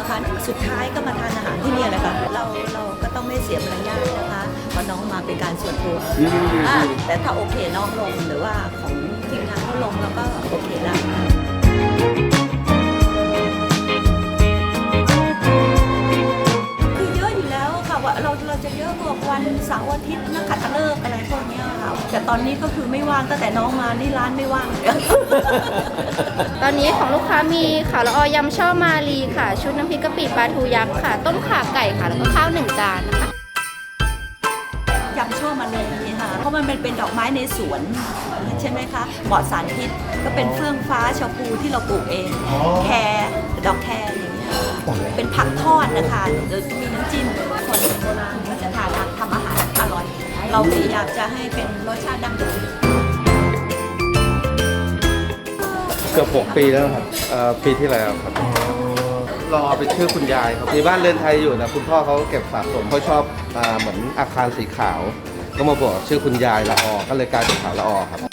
ะคะ สุดท้ายก็มาทานอาหารที่นี่นะคะเราเราก็ต้องไม่เสียมารยาทนะคะเพราะน้องมาเป็นการส่วนตัวแต่ถ้าโอเคน้องลงหรือว่าของทีมงานเขาลงแล้วก็โอเคละคือเยอะอยู่แล้วค่ะว่าเราเราจะเยอะกว่าวันเสาร์อาทิตย์นักขัตฤกษ์อะไรพวกนี้ค่ะแต่ตอนนี้ก็คือไม่ว่างตั้งแต่น้องมานี่ร้านไม่ว่างเลย ตอนนี้ของลูกค้ามีข่าวละออยำช่อมาลีค่ะ ชุดน้ำพริกกะปิปลาทูยักษ์ค่ะ ต้มข่าไก่ค่ะ แล้วก็ข้าวหนึ่งจานนะคะ ยำช่อมาเลยค่ะเพราะมันเป็นเป็นดอกไม้ในสวนใช่ไหมคะปลอดสารพิษก็เป็นเฟื่องฟ้าชาพูที่เราปลูกเอง แครดอกแครอย่างเงี้ยเป็นผักทอดนะคะเดี๋ยมีน้ำจิ้มคนโบราณก็จะทานทำอาหารอร่อย เราพยายามจะให้เป็นรสชาติดั้งเดิม กือบ6ปีแล้วครับเอ่อปีที่แล้วครับรอเป็นชื่อคุณยายครับมีบ้านเรือนไทยอยู่นะคุณพ่อเขาเก็บสะสมเขาชอบอาเหมือนอาคารสีขาว ก็มาบอกชื่อคุณยายละออก็เลยกลายเป็นขาวละออครับ